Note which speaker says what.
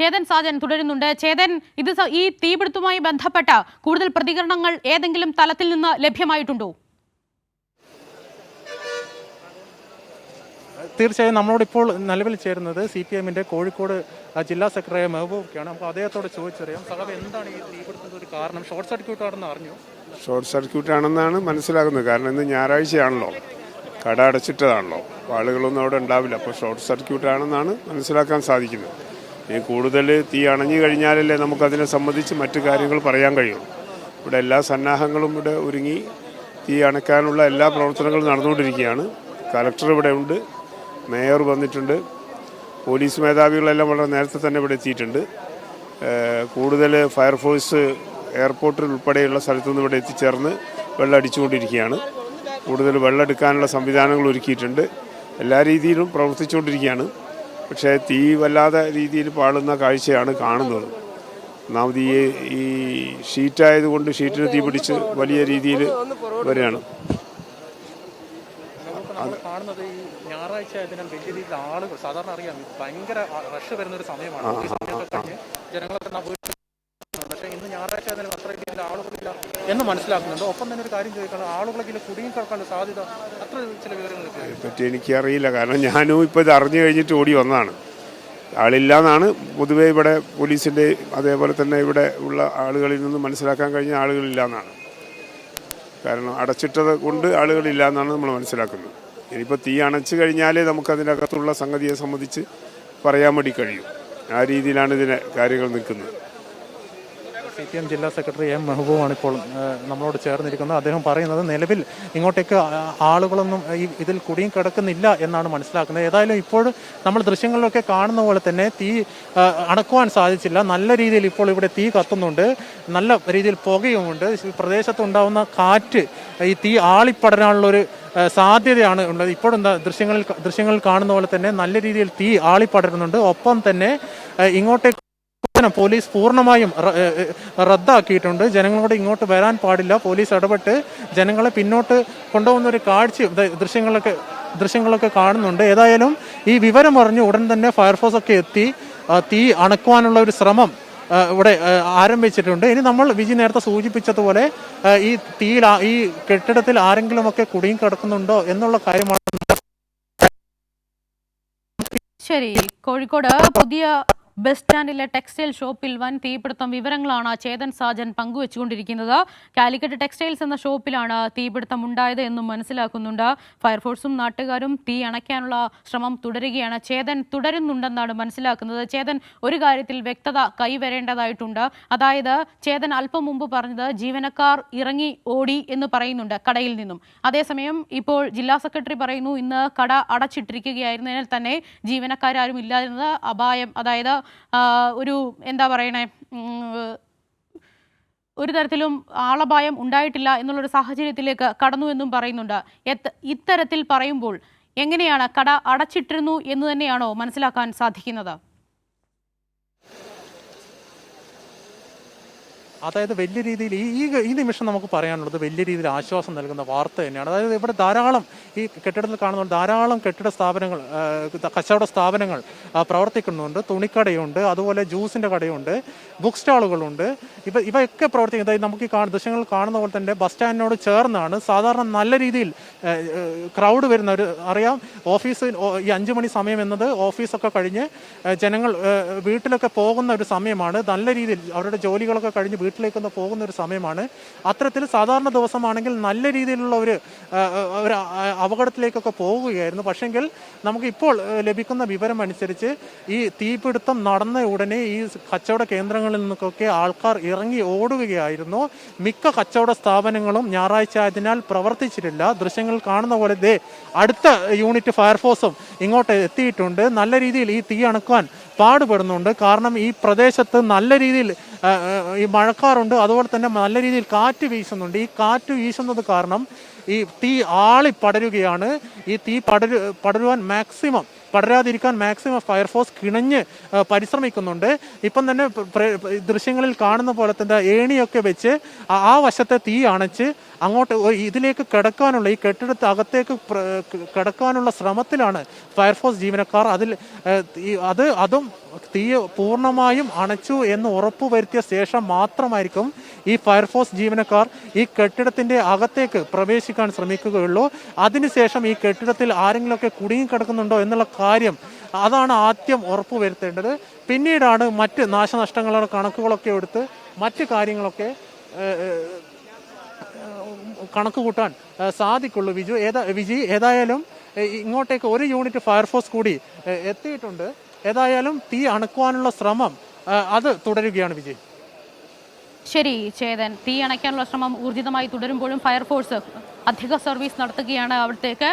Speaker 1: ചേതൻ സാജൻ തുടരുന്നുണ്ട്. ചേതൻ ഇത് ഈ തീപിടുത്തവുമായി ബന്ധപ്പെട്ട കൂടുതൽ പ്രതികരണങ്ങൾ ഏതെങ്കിലും തലത്തിൽ നിന്ന് ലഭ്യമായിട്ടുണ്ടോ?
Speaker 2: തീർച്ചയായും നമ്മളോട് ഇപ്പോൾ നിലവിൽ ചേരുന്നത് സി പി എമ്മിന്റെ കോഴിക്കോട് ജില്ലാ സെക്രട്ടറി മെഹബൂബൊക്കെയാണ് നമുക്ക് അദ്ദേഹത്തോട് ചോദിച്ചറിയാം സഹബ് എന്താണ് ഈ തീപിടുത്തത്തിന്റെ ഒരു കാരണം? ഷോർട്ട് സർക്യൂട്ട് ആണെന്ന് അറിഞ്ഞു?
Speaker 3: ഷോർട്ട് സർക്യൂട്ട് ആണെന്നാണ് മനസ്സിലാക്കുന്നത് കാരണം ഇന്ന് ഞായറാഴ്ചയാണല്ലോ. കട അടച്ചിട്ടതാണല്ലോ. ആളുകളൊന്നും അവിടെ ഉണ്ടാവില്ല. അപ്പോൾ ഷോർട്ട് സർക്യൂട്ട് ആണെന്നാണ് മനസ്സിലാക്കാൻ സാധിക്കുന്നത്. ഇനി കൂടുതൽ തീ അണഞ്ഞു കഴിഞ്ഞാലല്ലേ നമുക്കതിനെ സംബന്ധിച്ച് മറ്റു കാര്യങ്ങൾ പറയാൻ കഴിയുള്ളൂ ഇവിടെ എല്ലാ സന്നാഹങ്ങളും ഇവിടെ ഒരുങ്ങി തീ അണക്കാനുള്ള എല്ലാ പ്രവർത്തനങ്ങളും നടന്നുകൊണ്ടിരിക്കുകയാണ്. കലക്ടർ ഇവിടെ ഉണ്ട് മേയർ വന്നിട്ടുണ്ട് പോലീസ് മേധാവികളെല്ലാം വളരെ നേരത്തെ തന്നെ ഇവിടെ എത്തിയിട്ടുണ്ട്. കൂടുതൽ ഫയർഫോഴ്സ് എയർപോർട്ടിൽ ഉൾപ്പെടെയുള്ള സ്ഥലത്തുനിന്ന് ഇവിടെ എത്തിച്ചേർന്ന് വെള്ളം അടിച്ചുകൊണ്ടിരിക്കുകയാണ്. കൂടുതൽ വെള്ളം എടുക്കാനുള്ള സംവിധാനങ്ങൾ ഒരുക്കിയിട്ടുണ്ട്. എല്ലാ രീതിയിലും പ്രവർത്തിച്ചുകൊണ്ടിരിക്കുകയാണ്. പക്ഷേ തീ വല്ലാതെ രീതിയിൽ പാളുന്ന കാഴ്ചയാണ് കാണുന്നത്. ഒന്നാമത് ഈ ഈ ഷീറ്റായതുകൊണ്ട് ഷീറ്റിന് തീ പിടിച്ച് വലിയ രീതിയിൽ വരികയാണ്.
Speaker 2: കാണുന്നത് ഈ ഞായറാഴ്ച ആയതിനാൽ വലിയ രീതിയിൽ ആളുകൾ സാധാരണ അറിയാം ഭയങ്കര റഷ് വരുന്ന ഒരു സമയമാണ്. ഈ ജനങ്ങളൊക്കെ പക്ഷേ ഇന്ന് ഞായറാഴ്ച ആയതിനാൽ അത്ര രീതിയിൽ ആളുകളില്ല എന്ന് മനസ്സിലാക്കുന്നുണ്ട്. ഒപ്പം തന്നെ ഒരു കാര്യം ചോദിക്കണം ആളുകളെങ്കിലും കുടുങ്ങി കിടക്കാനുള്ള സാധ്യത അത്ര ചില വിവരങ്ങൾ
Speaker 3: പറ്റി എനിക്കറിയില്ല. കാരണം ഞാനും ഇപ്പോൾ ഇത് അറിഞ്ഞു കഴിഞ്ഞിട്ട് ഓടി വന്നതാണ്. ആളില്ല എന്നാണ് പൊതുവേ ഇവിടെ പോലീസിന്റെ അതേപോലെ തന്നെ ഇവിടെ ഉള്ള ആളുകളിൽ നിന്ന് മനസ്സിലാക്കാൻ കഴിഞ്ഞ ആളുകളില്ല എന്നാണ് കാരണം അടച്ചിട്ടത് കൊണ്ട് ആളുകളില്ല എന്നാണ് നമ്മൾ മനസ്സിലാക്കുന്നത്. ഇനിയിപ്പോൾ തീ അണച്ചു കഴിഞ്ഞാലേ നമുക്കതിനകത്തുള്ള സംഗതിയെ സംബന്ധിച്ച് പറയാൻ വേണ്ടി കഴിയും. ആ രീതിയിലാണ് ഇതിനെ കാര്യങ്ങൾ നിൽക്കുന്നത്.
Speaker 2: സി പി എം ജില്ലാ സെക്രട്ടറി എം മെഹബൂബാണ് ഇപ്പോൾ നമ്മളോട് ചേർന്നിരിക്കുന്നത്. അദ്ദേഹം പറയുന്നത് നിലവിൽ ഇങ്ങോട്ടേക്ക് ആളുകളൊന്നും ഈ ഇതിൽ കുടിയും കിടക്കുന്നില്ല എന്നാണ് മനസ്സിലാക്കുന്നത്. ഏതായാലും ഇപ്പോൾ നമ്മൾ ദൃശ്യങ്ങളിലൊക്കെ കാണുന്ന പോലെ തന്നെ തീ അണക്കുവാൻ സാധിച്ചില്ല. നല്ല രീതിയിൽ ഇപ്പോൾ ഇവിടെ തീ കത്തുന്നുണ്ട്. നല്ല രീതിയിൽ പുകയുമുണ്ട്. പ്രദേശത്തുണ്ടാവുന്ന കാറ്റ് ഈ തീ ആളിപ്പടരാനുള്ളൊരു സാധ്യതയാണ് ഉള്ളത്. ഇപ്പോഴും ദൃശ്യങ്ങളിൽ ദൃശ്യങ്ങളിൽ കാണുന്ന പോലെ തന്നെ നല്ല രീതിയിൽ തീ ആളിപ്പടരുന്നുണ്ട്. ഒപ്പം തന്നെ ഇങ്ങോട്ടേക്ക് പ്രവർത്തനം പോലീസ് പൂർണമായും റദ്ദാക്കിയിട്ടുണ്ട്. ജനങ്ങളോട് ഇങ്ങോട്ട് വരാൻ പാടില്ല. പോലീസ് ഇടപെട്ട് ജനങ്ങളെ പിന്നോട്ട് കൊണ്ടുപോകുന്ന ഒരു കാഴ്ച ദൃശ്യങ്ങളൊക്കെ ദൃശ്യങ്ങളൊക്കെ കാണുന്നുണ്ട്. ഏതായാലും ഈ വിവരം അറിഞ്ഞ് ഉടൻ തന്നെ ഫയർഫോഴ്സ് ഒക്കെ എത്തി തീ അണക്കുവാനുള്ള ഒരു ശ്രമം ഇവിടെ ആരംഭിച്ചിട്ടുണ്ട്. ഇനി നമ്മൾ വിജി നേരത്തെ സൂചിപ്പിച്ചതുപോലെ ഈ തീയിൽ ഈ കെട്ടിടത്തിൽ ആരെങ്കിലുമൊക്കെ കുടുങ്ങി കിടക്കുന്നുണ്ടോ എന്നുള്ള കാര്യമാണ്.
Speaker 1: ശരി. കോഴിക്കോട് പുതിയ ബസ് സ്റ്റാൻഡിലെ ടെക്സ്റ്റൈൽ ഷോപ്പിൽ വൻ തീപിടുത്തം വിവരങ്ങളാണ് ചേതൻ സാജൻ പങ്കുവച്ചുകൊണ്ടിരിക്കുന്നത്. കാലിക്കറ്റ് ടെക്സ്റ്റൈൽസ് എന്ന ഷോപ്പിലാണ് തീപിടുത്തം ഉണ്ടായത് എന്നും മനസ്സിലാക്കുന്നുണ്ട്. ഫയർഫോഴ്സും നാട്ടുകാരും തീ അണയ്ക്കാനുള്ള ശ്രമം തുടരുകയാണ്. ചേതൻ തുടരുന്നുണ്ടെന്നാണ് മനസ്സിലാക്കുന്നത്. ചേതൻ ഒരു കാര്യത്തിൽ വ്യക്തത കൈവരേണ്ടതായിട്ടുണ്ട്. അതായത് ചേതൻ അല്പം മുമ്പ് പറഞ്ഞത് ജീവനക്കാർ ഇറങ്ങി ഓടി എന്ന് പറയുന്നുണ്ട് കടയിൽ നിന്നും. അതേസമയം ഇപ്പോൾ ജില്ലാ സെക്രട്ടറി പറയുന്നു ഇന്ന് കട അടച്ചിട്ടിരിക്കുകയായിരുന്നതിനാൽ തന്നെ ജീവനക്കാരും ഇല്ലാതിരുന്നത് അപായം അതായത് ഒരു എന്താ പറയണേ ഒരു തരത്തിലും ആളപായം ഉണ്ടായിട്ടില്ല എന്നുള്ളൊരു സാഹചര്യത്തിലേക്ക് കടന്നു എന്നും പറയുന്നുണ്ട്. ഇത്തരത്തിൽ പറയുമ്പോൾ എങ്ങനെയാണ് കട അടച്ചിട്ടിരുന്നു എന്ന് തന്നെയാണോ മനസ്സിലാക്കാൻ സാധിക്കുന്നത്?
Speaker 2: അതായത് വലിയ രീതിയിൽ ഈ ഈ നിമിഷം നമുക്ക് പറയാനുള്ളത് വലിയ രീതിയിൽ ആശ്വാസം നൽകുന്ന വാർത്ത തന്നെയാണ്. അതായത് ഇവിടെ ധാരാളം ഈ കെട്ടിടത്തിൽ കാണുന്ന ധാരാളം കെട്ടിട സ്ഥാപനങ്ങൾ കച്ചവട സ്ഥാപനങ്ങൾ പ്രവർത്തിക്കുന്നുണ്ട്. തുണിക്കടയുണ്ട്. അതുപോലെ ജ്യൂസിന്റെ കടയുണ്ട്. ബുക്ക് സ്റ്റാളുകളുണ്ട്. ഇവ ഇവയൊക്കെ പ്രവർത്തിക്കുന്നത് നമുക്ക് ഈ ദൃശ്യങ്ങൾ കാണുന്ന പോലെ തന്നെ ബസ് സ്റ്റാൻഡിനോട് ചേർന്നാണ് സാധാരണ നല്ല രീതിയിൽ ക്രൗഡ് വരുന്ന ഒരു അറിയാം ഓഫീസ് ഈ അഞ്ചു മണി സമയം എന്നത് ഓഫീസൊക്കെ കഴിഞ്ഞ് ജനങ്ങൾ വീട്ടിലൊക്കെ പോകുന്ന ഒരു സമയമാണ്. നല്ല രീതിയിൽ അവരുടെ ജോലികളൊക്കെ കഴിഞ്ഞ് വീട്ടിലേക്കൊന്ന് പോകുന്ന ഒരു സമയമാണ്. അത്തരത്തിൽ സാധാരണ ദിവസമാണെങ്കിൽ നല്ല രീതിയിലുള്ള ഒരു ഒരു അപകടത്തിലേക്കൊക്കെ പോവുകയായിരുന്നു പക്ഷെങ്കിൽ നമുക്കിപ്പോൾ ലഭിക്കുന്ന വിവരം അനുസരിച്ച് ഈ തീപിടുത്തം നടന്ന ഉടനെ ഈ കച്ചവട കേന്ദ്രങ്ങളിൽ നിന്നൊക്കെ ആൾക്കാർ ഇറങ്ങി ഓടുകയായിരുന്നു. മിക്ക കച്ചവട സ്ഥാപനങ്ങളും ഞായറാഴ്ച ആയതിനാൽ പ്രവർത്തിച്ചിട്ടില്ല. ദൃശ്യങ്ങൾ കാണുന്ന പോലെ ദേ അടുത്ത യൂണിറ്റ് ഫയർഫോഴ്സും ഇങ്ങോട്ട് എത്തിയിട്ടുണ്ട്. നല്ല രീതിയിൽ ഈ തീ അണക്കുവാൻ പാടുപെടുന്നുണ്ട്. കാരണം ഈ പ്രദേശത്ത് നല്ല രീതിയിൽ ഈ മഴക്കാറുണ്ട്. അതുപോലെ തന്നെ നല്ല രീതിയിൽ കാറ്റ് വീശുന്നുണ്ട്. ഈ കാറ്റ് വീശുന്നത് കാരണം ഈ തീ ആളി പടരുകയാണ് ഈ തീ പടരു പടരുവാൻ മാക്സിമം പടരാതിരിക്കാൻ മാക്സിമം ഫയർഫോഴ്സ് കിണഞ്ഞ് പരിശ്രമിക്കുന്നുണ്ട്. ഇപ്പം തന്നെ ദൃശ്യങ്ങളിൽ കാണുന്ന പോലെ തന്നെ ഏണിയൊക്കെ വെച്ച് ആ- വശത്തെ തീ അണച്ച് അങ്ങോട്ട് ഇതിലേക്ക് കിടക്കാനുള്ള ഈ കെട്ടിടത്ത് അകത്തേക്ക് കിടക്കാനുള്ള ശ്രമത്തിലാണ് ഫയർഫോഴ്സ് ജീവനക്കാർ അതിൽ അത് അതും തീ പൂർണമായും അണച്ചു എന്ന് ഉറപ്പുവരുത്തിയ ശേഷം മാത്രമായിരിക്കും ഈ ഫയർഫോഴ്സ് ജീവനക്കാർ ഈ കെട്ടിടത്തിന്റെ അകത്തേക്ക് പ്രവേശിക്കാൻ ശ്രമിക്കുകയുള്ളൂ. അതിനുശേഷം ഈ കെട്ടിടത്തിൽ ആരെങ്കിലുമൊക്കെ കുടുങ്ങിക്കിടക്കുന്നുണ്ടോ എന്നുള്ള കാര്യം. അതാണ് ആദ്യം ഉറപ്പ് വരുത്തേണ്ടത്. പിന്നീടാണ് മറ്റ് നാശനഷ്ടങ്ങളുടെ കണക്കുകളൊക്കെ എടുത്ത് മറ്റ് കാര്യങ്ങളൊക്കെ കണക്ക് കൂട്ടാൻ സാധിക്കുള്ളൂ. വിജു ഏതാ വിജി ഏതായാലും ഇങ്ങോട്ടേക്ക് ഒരു യൂണിറ്റ് ഫയർഫോഴ്സ് കൂടി എത്തിയിട്ടുണ്ട്. ഏതായാലും തീ അണക്കുവാനുള്ള ശ്രമം അത് തുടരുകയാണ് വിജയ്
Speaker 1: ശരി ചേതൻ. തീ അണയ്ക്കാനുള്ള ശ്രമം ഊർജിതമായി തുടരുമ്പോഴും ഫയർഫോഴ്സ് അധിക സർവീസ് നടത്തുകയാണ് അവിടത്തേക്ക്.